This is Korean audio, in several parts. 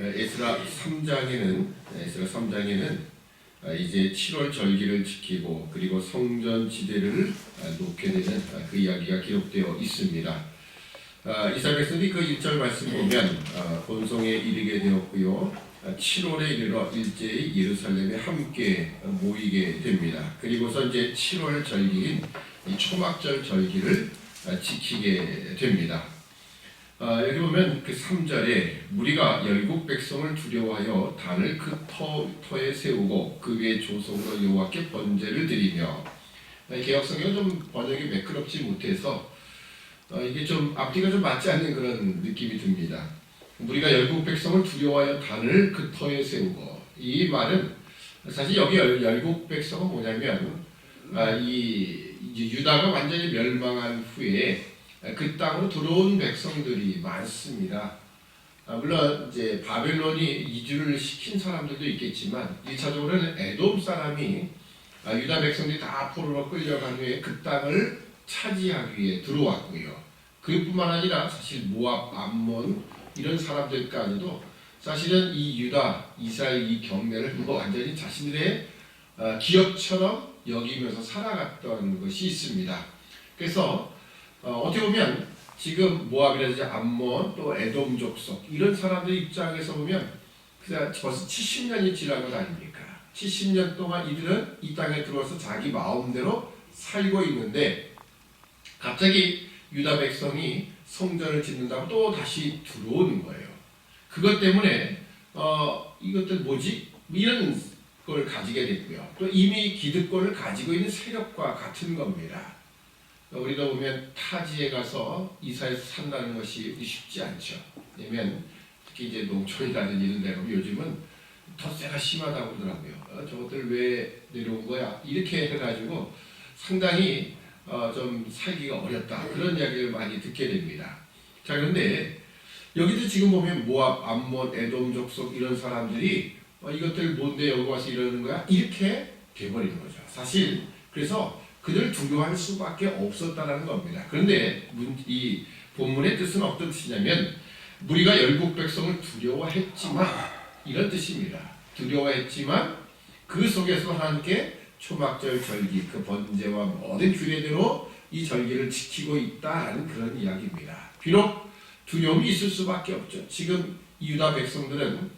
에스라 3장에는 에스라 3장에는 아, 이제 7월 절기를 지키고 그리고 성전 지대를 아, 놓게 되는 아, 그 이야기가 기록되어 있습니다. 아, 이스라엘 백성들이 그 1절 말씀 보면 아, 본성에 이르게 되었고요. 7월에 이르러 일제히 예루살렘에 함께 모이게 됩니다. 그리고서 이제 7월 절기인 이 초막절 절기를 아, 지키게 됩니다. 아, 여기 보면 그 3절에 무리가 열국 백성을 두려워하여 단을 그 터, 터에 세우고 그 위에 조성으로 여호와께 번제를 드리며 아, 개혁성경은 좀 번역이 매끄럽지 못해서 어, 이게 좀 앞뒤가 좀 맞지 않는 그런 느낌이 듭니다. 우리가 열국 백성을 두려워하여 단을 그 터에 세우고 이 말은 사실 여기 열, 열국 백성은 뭐냐면 아, 이 유다가 완전히 멸망한 후에 그 땅으로 들어온 백성들이 많습니다. 아, 물론 이제 바벨론이 이주를 시킨 사람들도 있겠지만 1차적으로는 에돔 사람이 아, 유다 백성들이 다 포로로 끌려간 후에 그 땅을 차지하기 위해 들어왔고요. 그뿐만 아니라 사실 모압, 암몬 이런 사람들까지도 사실은 이 유다, 이스라엘 이 경매를 뭐 완전히 자신들의 어, 기업처럼 여기면서 살아갔던 것이 있습니다. 그래서 어, 어떻게 보면 지금 모압이라든지 암몬 또 에돔 족속 이런 사람들 입장에서 보면 그냥 벌써 70년이 지난 것 아닙니까? 70년 동안 이들은 이 땅에 들어와서 자기 마음대로 살고 있는데 갑자기 유다 백성이 성전을 짓는다고 또 다시 들어오는 거예요. 그것 때문에 어 이것들 뭐지? 이런 걸 가지게 됐고요. 또 이미 기득권을 가지고 있는 세력과 같은 겁니다. 우리가 보면 타지에 가서 이사에서 산다는 것이 쉽지 않죠. 왜냐면 특히 이제 농촌이라든지 이런 데 가면 요즘은 텃세가 심하다고 그러더라고요. 어, 저것들 왜 내려온 거야? 이렇게 해가지고 상당히 어, 좀 살기가 어렵다. 그런 이야기를 많이 듣게 됩니다. 자, 그런데 여기도 지금 보면 모압, 암몬, 에돔 족 속 이런 사람들이 어, 이것들 뭔데 여기 와서 이러는 거야? 이렇게 돼버리는 거죠. 사실 그래서 그들 두려워할 수밖에 없었다는 겁니다. 그런데 문- 이 본문의 뜻은 어떤 뜻이냐면 우리가 열국 백성을 두려워했지만 이런 뜻입니다. 두려워했지만 그 속에서 하나님께 초막절 절기 그 번제와 모든 규례대로 이 절기를 지키고 있다라는 그런 이야기입니다. 비록 두려움이 있을 수밖에 없죠. 지금 이 유다 백성들은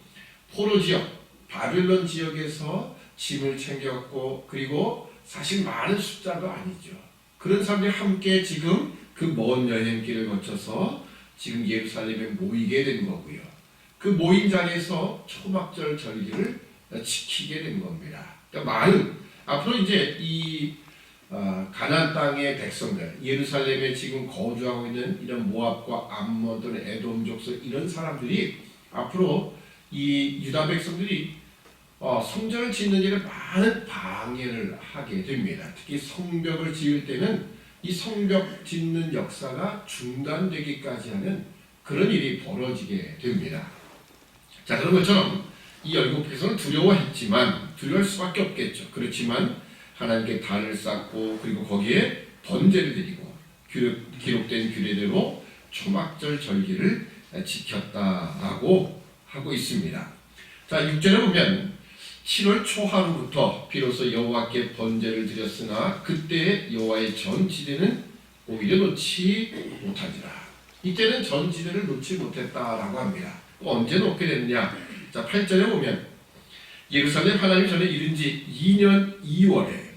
포로 지역, 바빌론 지역에서 짐을 챙겼고 그리고 사실 많은 숫자도 아니죠. 그런 사람들이 함께 지금 그 먼 여행길을 거쳐서 지금 예루살렘에 모이게 된 거고요. 그 모인 자리에서 초막절 절기를 지키게 된 겁니다. 그러니까 많은 앞으로 이제 이 어, 가나안 땅의 백성들, 예루살렘에 지금 거주하고 있는 이런 모압과 암몬 또는 에돔 족속 이런 사람들이 앞으로 이 유다 백성들이 어, 성전을 짓는 일에 많은 방해를 하게 됩니다. 특히 성벽을 지을 때는 이 성벽 짓는 역사가 중단되기까지 하는 그런 일이 벌어지게 됩니다. 자, 그런 것처럼 이 열국 백성은 두려워했지만 두려워할 수밖에 없겠죠. 그렇지만 하나님께 단을 쌓고 그리고 거기에 번제를 드리고 기록, 기록 된 규례대로 초막절 절기를 지켰다라고 하고 있습니다. 자, 6절에 보면 7월 초하루부터 비로소 여호와께 번제를 드렸으나 그때 여호와의 전지대는 오히려 놓지 못하지라. 이때는 전지대를 놓지 못했다라고 합니다. 언제 놓게 됐느냐? 자, 8절에 보면 예루살렘 하나님 전에 이른 지 2년 2월에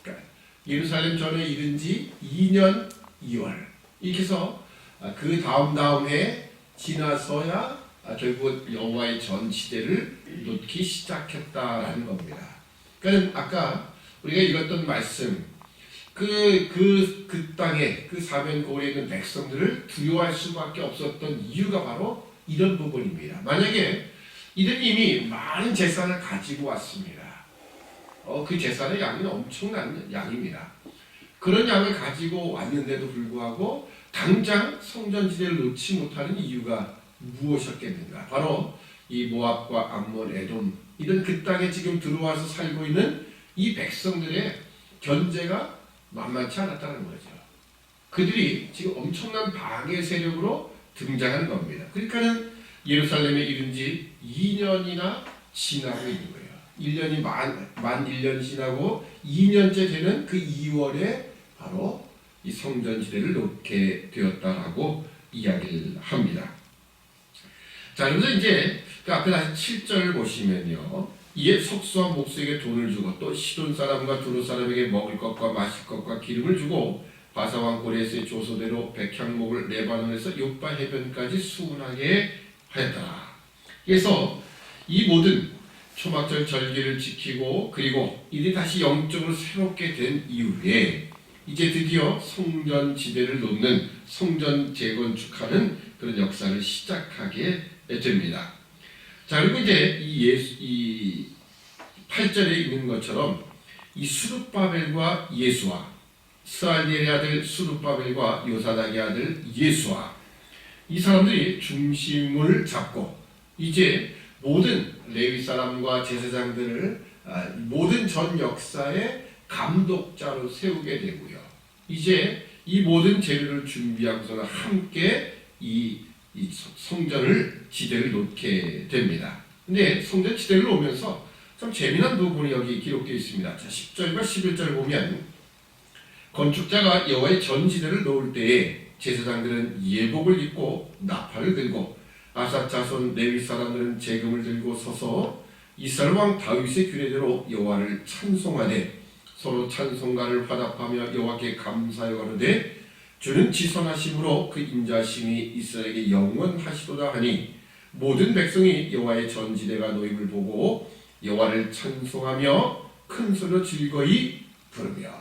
그러니까 예루살렘 전에 이른 지 2년 2월 이렇게 해서 아, 그 다음 다음 해 지나서야 아, 결국 여호와의 전 시대를 놓기 시작했다라는 겁니다. 그러니까 아까 우리가 읽었던 말씀 그 그 그 땅에 그 사면 고을에 있는 백성들을 두려워할 수밖에 없었던 이유가 바로 이런 부분입니다. 만약에 이들은 이미 많은 재산을 가지고 왔습니다. 어, 그 재산의 양이 엄청난 양입니다. 그런 양을 가지고 왔는데도 불구하고 당장 성전지대를 놓지 못하는 이유가 무엇이었겠는가? 바로 이 모압과 암몬, 에돔 이런 그 땅에 지금 들어와서 살고 있는 이 백성들의 견제가 만만치 않았다는 거죠. 그들이 지금 엄청난 방해 세력으로 등장하는 겁니다. 그러니까는 예루살렘에 이른 지 2년이나 지나고 있는 거예요. 1년이 만, 만 1년 지나고 2년째 되는 그 2월에 바로 이 성전 지대를 놓게 되었다라고 이야기를 합니다. 자, 그래서 이제 그 앞에 다시 7절 보시면요. 이에 석수와 목수에게 돈을 주고 또 시돈 사람과 두루 사람에게 먹을 것과 마실 것과 기름을 주고 바사왕 고레스의 조소대로 백향목을 레바논에서 요빠 해변까지 수운하게 하였더라. 그래서 이 모든 초막절 절기를 지키고 그리고 이들이 다시 영적으로 새롭게 된 이후에 이제 드디어 성전 지대를 놓는 성전 재건축하는 그런 역사를 시작하게 됩니다. 자 그리고 이제 이 예수 이 8절에 있는 것처럼 이 수르바벨과 예수와 스알디엘의 아들 수르바벨과 요사닥의 아들 예수와 이 사람들이 중심을 잡고 이제 모든 레위 사람과 제사장들을 아, 모든 전 역사의 감독자로 세우게 되고요. 이제 이 모든 재료를 준비하고서는 함께 이, 이 성전을 지대를 놓게 됩니다. 근데 성전 지대를 놓으면서 참 재미난 부분이 여기 기록되어 있습니다. 자, 10절과 11절 보면 건축자가 여호와의 전지대를 놓을 때에 제사장들은 예복을 입고 나팔을 들고 아사 자손 레위 사람들은 재금을 들고 서서 이스라엘 왕 다윗의 규례대로 여호와를 찬송하되 서로 찬송가를 화답하며 여호와께 감사하여 가로되 주는 지선하심으로 그 인자심이 이스라엘에게 영원하시도다 하니 모든 백성이 여호와의 전지대가 놓임을 보고 여호와를 찬송하며 큰 소리로 즐거이 부르며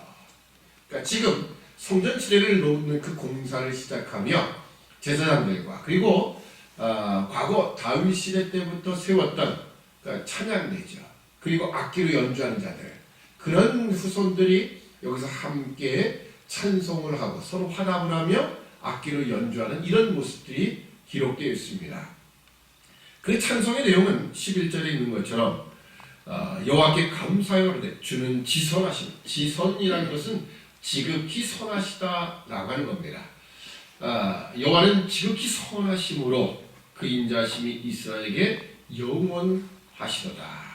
그러니까 지금 성전 지대를 놓는 그 공사를 시작하며 제사장들과 그리고 아, 과거 다윗 시대 때부터 세웠던 그러니까 찬양대죠. 그리고 악기로 연주하는 자들 그런 후손들이 여기서 함께 찬송을 하고 서로 화답을 하며 악기로 연주하는 이런 모습들이 기록되어 있습니다. 그 찬송의 내용은 11절에 있는 것처럼 어, 여호와께 감사하여 그러되 주는 지선하심 지선이라는 것은 지극히 선하시다라고 하는 겁니다. 아, 여호와는 지극히 선하심으로 그 인자심이 이스라엘에게 영원하시도다.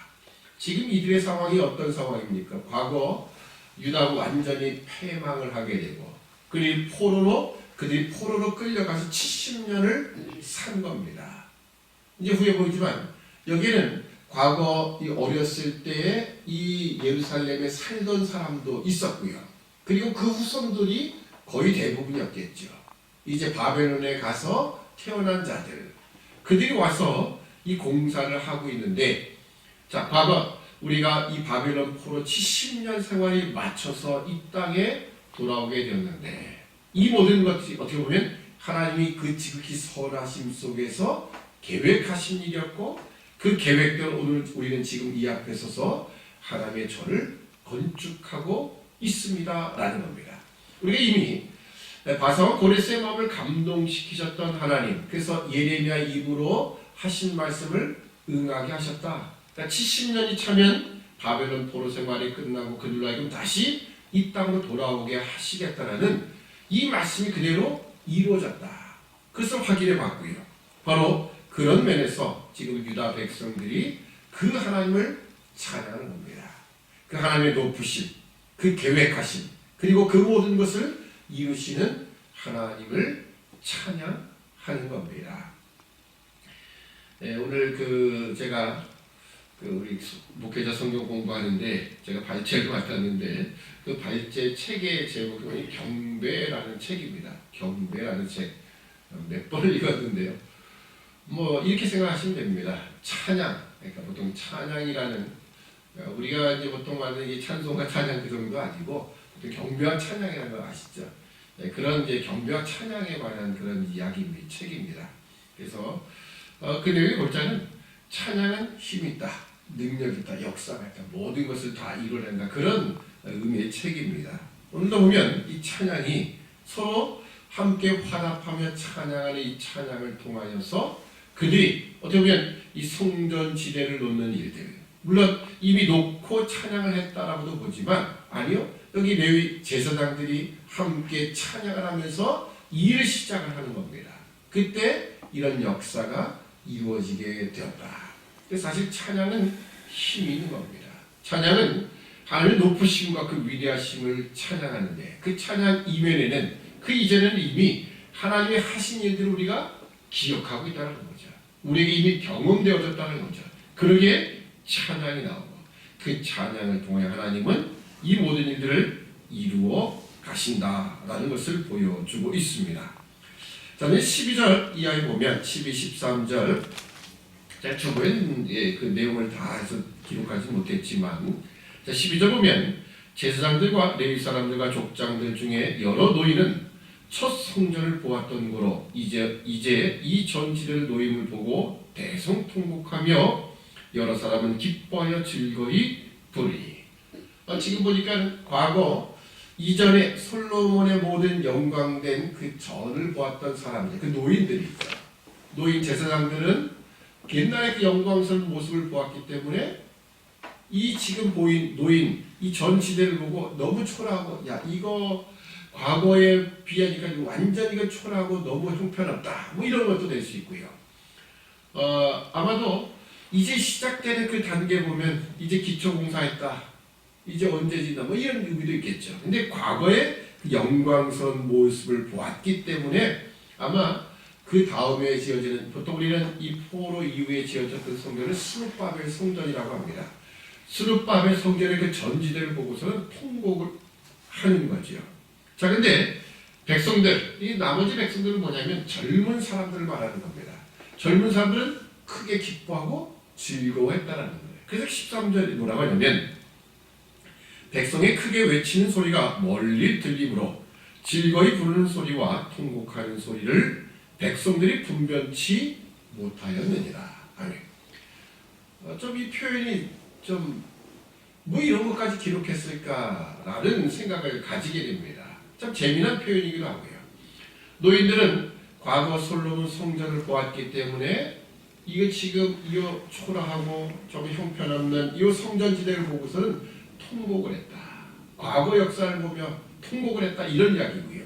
지금 이들의 상황이 어떤 상황입니까? 과거 유다가 완전히 패망을 하게 되고 그리고 포로로 그들이 포로로 끌려가서 70년을 산 겁니다. 이제 후에 보이지만 여기는 과거 이 어렸을 때에 이 예루살렘에 살던 사람도 있었고요. 그리고 그 후손들이 거의 대부분이었겠죠. 이제 바벨론에 가서 태어난 자들 그들이 와서 이 공사를 하고 있는데 자 봐봐 우리가 이 바벨론 포로 70년 생활이 맞춰서 이 땅에 돌아오게 되었는데 이 모든 것이 어떻게 보면 하나님이 그 지극히 선하심 속에서 계획하신 일이었고 그 계획대로 오늘 우리는 지금 이 앞에 서서 하나님의 전을 건축하고 있습니다라는 겁니다. 우리가 이미 바사와 고레스의 마음을 감동시키셨던 하나님 그래서 예레미야 입으로 하신 말씀을 응하게 하셨다. 그러니까 70년이 차면 바벨론 포로 생활이 끝나고 그들로 하여금 다시 이 땅으로 돌아오게 하시겠다라는 이 말씀이 그대로 이루어졌다. 그것을 확인해 봤고요. 바로 그런 면에서 지금 유다 백성들이 그 하나님을 찬양하는 겁니다. 그 하나님의 높으심, 그 계획하심, 그리고 그 모든 것을 이루시는 하나님을 찬양하는 겁니다. 네, 오늘 그 제가 그 우리 목회자 성경 공부하는데 제가 발제를 맡았는데 그 발제 책의 제목이 경배라는 책입니다. 경배라는 책 몇 번을 읽었는데요. 뭐 이렇게 생각하시면 됩니다. 찬양, 그러니까 보통 찬양이라는 우리가 이제 보통 말하는 이 찬송과 찬양 그 정도 아니고 경배와 찬양이라는 거 아시죠? 네, 그런 이제 경배와 찬양에 관한 그런 이야기입니다. 책입니다. 그래서 어, 그 내용이 보자면 찬양은 힘이 있다, 능력이 있다, 역사가 있다, 모든 것을 다 이뤄낸다 그런 의미의 책입니다. 오늘도 보면 이 찬양이 서로 함께 화답하며 찬양하는 이 찬양을 통하여서 그들이 어떻게 보면 이 성전 지대를 놓는 일들 물론 이미 놓고 찬양을 했다라고도 보지만 아니요 여기 레위 제사장들이 함께 찬양을 하면서 일을 시작을 하는 겁니다. 그때 이런 역사가 이루어지게 되었다. 사실 찬양은 힘이 있는 겁니다. 찬양은 하나님의 높으심과 그 위대하심을 찬양하는데 그 찬양 이면에는 그 이전에는 이미 하나님의 하신 일들을 우리가 기억하고 있다는 거죠. 우리에게 이미 경험되어졌다는 거죠. 그러기에 찬양이 나오고 그 찬양을 통해 하나님은 이 모든 일들을 이루어 가신다라는 것을 보여주고 있습니다. 자, 12절 이하에 보면 12, 13절 제가 주보엔 예, 그 내용을 다 해서 기록하지 못했지만 자, 12절 보면 제사장들과 레위 사람들과 족장들 중에 여러 노인은 첫 성전을 보았던 거로 이제 이제 이 전지를 노임을 보고 대성통곡하며 여러 사람은 기뻐하여 즐거이 부르리. 어, 지금 보니까 과거 이전에 솔로몬의 모든 영광된 그 전을 보았던 사람들, 그 노인들이 있어요. 노인 제사장들은 옛날의 그 영광스러운 모습을 보았기 때문에 이 지금 보인 노인 이 전 시대를 보고 너무 초라하고 야 이거 과거에 비하니까 이거 완전 이거 초라하고 너무 형편없다 뭐 이런 것도 될 수 있고요. 어 아마도 이제 시작되는 그 단계 보면 이제 기초 공사했다 이제 언제 지나 뭐 이런 의미도 있겠죠. 근데 과거에 그 영광스러운 모습을 보았기 때문에 아마 그 다음에 지어지는 보통 우리는 이 포로 이후에 지어졌던 성전을 스룹바벨 성전이라고 합니다. 스룹바벨 성전의 그 전지대를 보고서는 통곡을 하는 거지요. 자, 근데 백성들, 이 나머지 백성들은 뭐냐면 젊은 사람들을 말하는 겁니다. 젊은 사람들은 크게 기뻐하고 즐거워했다라는 거예요. 그래서 13절이 뭐라고 하냐면 백성이 크게 외치는 소리가 멀리 들리므로 즐거이 부르는 소리와 통곡하는 소리를 백성들이 분변치 못하였느니라. 아멘. 어, 좀이 표현이 좀 뭐 이런 것까지 기록했을까라는 생각을 가지게 됩니다. 참 재미난 표현이기도 하고요. 노인들은 과거 솔로몬 성전을 보았기 때문에 이거 지금 이 초라하고 좀 형편없는 이 성전지대를 보고서는 통곡을 했다. 과거 역사를 보며 통곡을 했다 이런 이야기고요.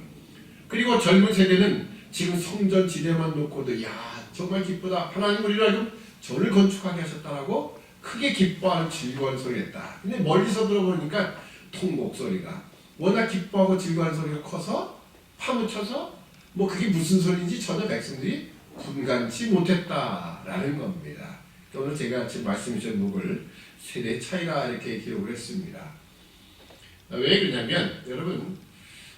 그리고 젊은 세대는 지금 성전 지대만 놓고도 야 정말 기쁘다 하나님 우리를 하여금 저를 건축하게 하셨다라고 크게 기뻐하는 즐거운 소리 했다. 근데 멀리서 들어보니까 통곡 소리가 워낙 기뻐하고 즐거운 소리가 커서 파묻혀서 뭐 그게 무슨 소리인지 전혀 백성들이 분간치 못했다라는 겁니다. 오늘 제가 지금 주신 목을 세대 차이가 이렇게 기록을 했습니다. 왜 그러냐면 여러분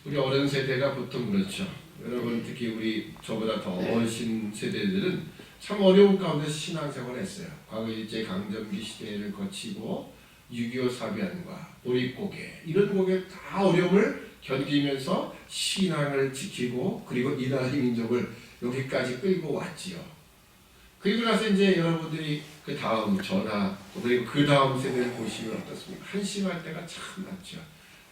우리 어른 세대가 보통 그렇죠. 여러분 특히 우리 저보다 더 어신 세대들은 참 어려운 가운데 신앙생활을 했어요. 과거 일제 강점기 시대를 거치고 6.25 사변과 보릿고개 이런 고개 다 어려움을 견디면서 신앙을 지키고 그리고 이 나라 민족을 여기까지 끌고 왔지요. 그리고 나서 이제 여러분들이 그 다음 전화 그리고 그 다음 세대를 보시면 어떻습니까? 한심할 때가 참 많죠.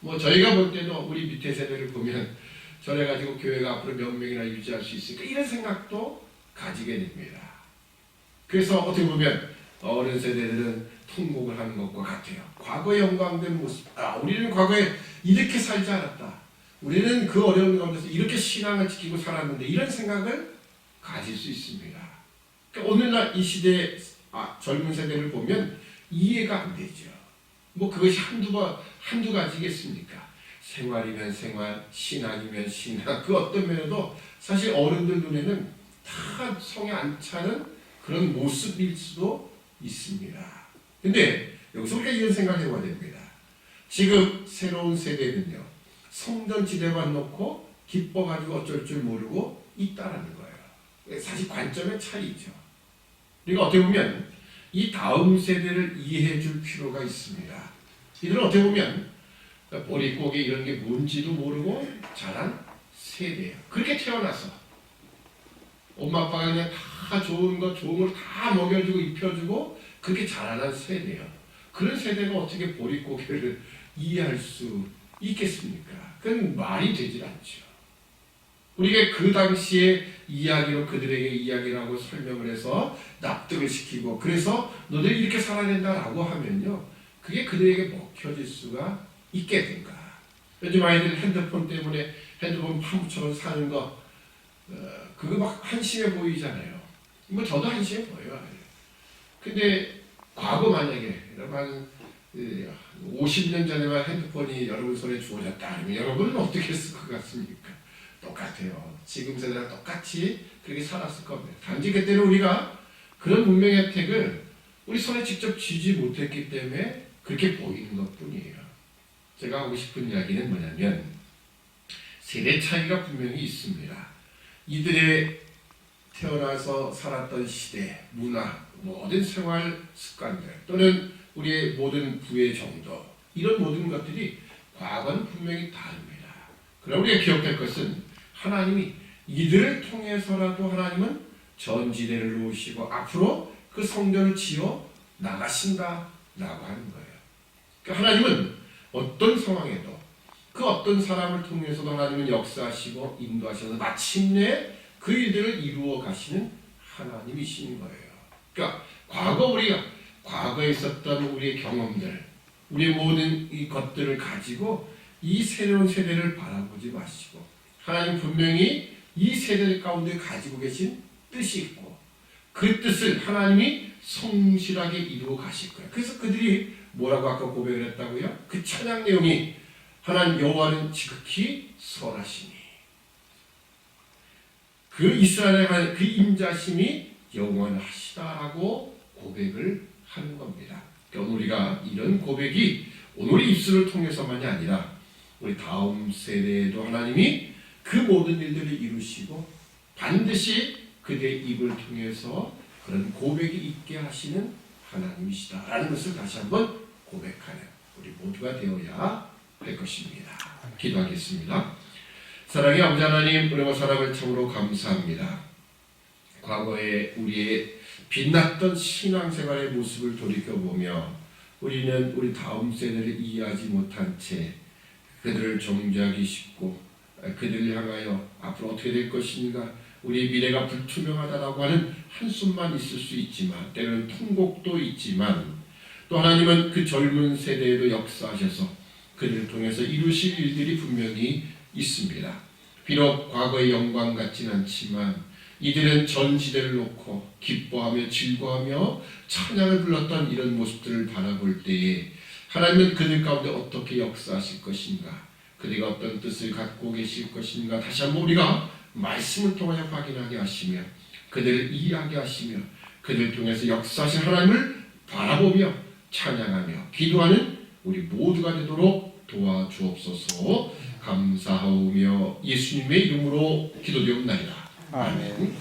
뭐 저희가 볼 때도 우리 밑에 세대를 보면 저래 가지고 교회가 앞으로 몇 명이나 유지할 수 있을까 이런 생각도 가지게 됩니다. 그래서 어떻게 보면 어른 세대들은 통곡을 하는 것과 같아요. 과거의 영광된 모습. 아, 우리는 과거에 이렇게 살지 않았다. 우리는 그 어려운 가운데서 이렇게 신앙을 지키고 살았는데 이런 생각을 가질 수 있습니다. 그러니까 오늘날 이 시대 아, 젊은 세대를 보면 이해가 안 되죠. 뭐 그것이 한두 번 한두 가지겠습니까? 생활이면 생활, 신앙이면 신앙. 그 어떤 면에도 사실 어른들 눈에는 다 성에 안 차는 그런 모습일 수도 있습니다. 근데 여기서 우리가 이런 생각을 해봐야 됩니다. 지금 새로운 세대는요, 성전 지대만 놓고 기뻐가지고 어쩔 줄 모르고 있다라는 거예요. 사실 관점의 차이죠. 그러니까 어떻게 보면 이 다음 세대를 이해해 줄 필요가 있습니다. 이들은 어떻게 보면 보릿고개 이런 게 뭔지도 모르고 자란 세대예요. 그렇게 태어나서 엄마 아빠가 그냥 다 좋은 거 좋은 걸 다 먹여주고 입혀주고 그렇게 자라난 세대예요. 그런 세대가 어떻게 보릿고개를 이해할 수 있겠습니까? 그건 말이 되질 않죠. 우리가 그 당시에 이야기로 그들에게 이야기를 하고 설명을 해서 납득을 시키고 그래서 너들이 이렇게 살아야 된다라고 하면요. 그게 그들에게 먹혀질 수가 있겠는가. 요즘 아이들 핸드폰 때문에 핸드폰 파묻혀서 사는 거 어, 그거 막 한심해 보이잖아요. 뭐 저도 한시에 보여요. 근데 과거 만약에 여러분 그 50년 전에만 핸드폰이 여러분 손에 주어졌다 그러면 여러분은 어떻게 했을 것 같습니까? 똑같아요. 지금 세대랑 똑같이 그렇게 살았을 겁니다. 단지 그때는 우리가 그런 문명의 혜택을 우리 손에 직접 쥐지 못했기 때문에 그렇게 보이는 것 뿐이에요. 제가 하고 싶은 이야기는 뭐냐면 세대 차이가 분명히 있습니다. 이들의 태어나서 살았던 시대, 문화, 모든 생활 습관들 또는 우리의 모든 부의 정도 이런 모든 것들이 과거는 분명히 다릅니다. 그러나 우리가 기억할 것은 하나님이 이들을 통해서라도 하나님은 전지대를 놓으시고 앞으로 그 성전을 지어 나가신다라고 하는 거예요. 그러니까 하나님은 어떤 상황에도 그 어떤 사람을 통해서도 하나님은 역사하시고 인도하셔서 마침내 그 일들을 이루어 가시는 하나님이신 거예요. 그러니까 과거 우리가 과거에 있었던 우리의 경험들, 우리의 모든 이 것들을 가지고 이 새로운 세대를 바라보지 마시고 하나님 분명히 이 세대 가운데 가지고 계신 뜻이 있고 그 뜻을 하나님이 성실하게 이루어 가실 거예요. 그래서 그들이 뭐라고 아까 고백을 했다고요? 그 찬양 내용이 하나님 여호와는 지극히 선하시니 그 이스라엘의 하나님, 그 인자심이 영원하시다라고 고백을 하는 겁니다. 그러니까 우리가 이런 고백이 오늘 입술을 통해서만이 아니라 우리 다음 세대에도 하나님이 그 모든 일들을 이루시고 반드시 그들의 입을 통해서 그런 고백이 있게 하시는 하나님이시다라는 것을 다시 한번 고백하는 우리 모두가 되어야 할 것입니다. 기도하겠습니다. 사랑의 아버지 하나님, 은혜와 사랑을 참으로 감사합니다. 과거에 우리의 빛났던 신앙생활의 모습을 돌이켜보며 우리는 우리 다음 세대를 이해하지 못한 채 그들을 정죄하기 쉽고 그들을 향하여 앞으로 어떻게 될 것인가 우리의 미래가 불투명하다라고 하는 한숨만 있을 수 있지만 때로는 통곡도 있지만 또 하나님은 그 젊은 세대에도 역사하셔서 그들을 통해서 이루실 일들이 분명히 있습니다. 비록 과거의 영광 같진 않지만 이들은 전 시대를 놓고 기뻐하며 즐거워하며 찬양을 불렀던 이런 모습들을 바라볼 때에 하나님은 그들 가운데 어떻게 역사하실 것인가 그들이 어떤 뜻을 갖고 계실 것인가 다시 한번 우리가 말씀을 통하여 확인하게 하시며 그들을 이해하게 하시며 그들 통해서 역사하신 하나님을 바라보며 찬양하며 기도하는 우리 모두가 되도록 도와주옵소서 감사하오며 예수님의 이름으로 기도되옵나이다. 아멘.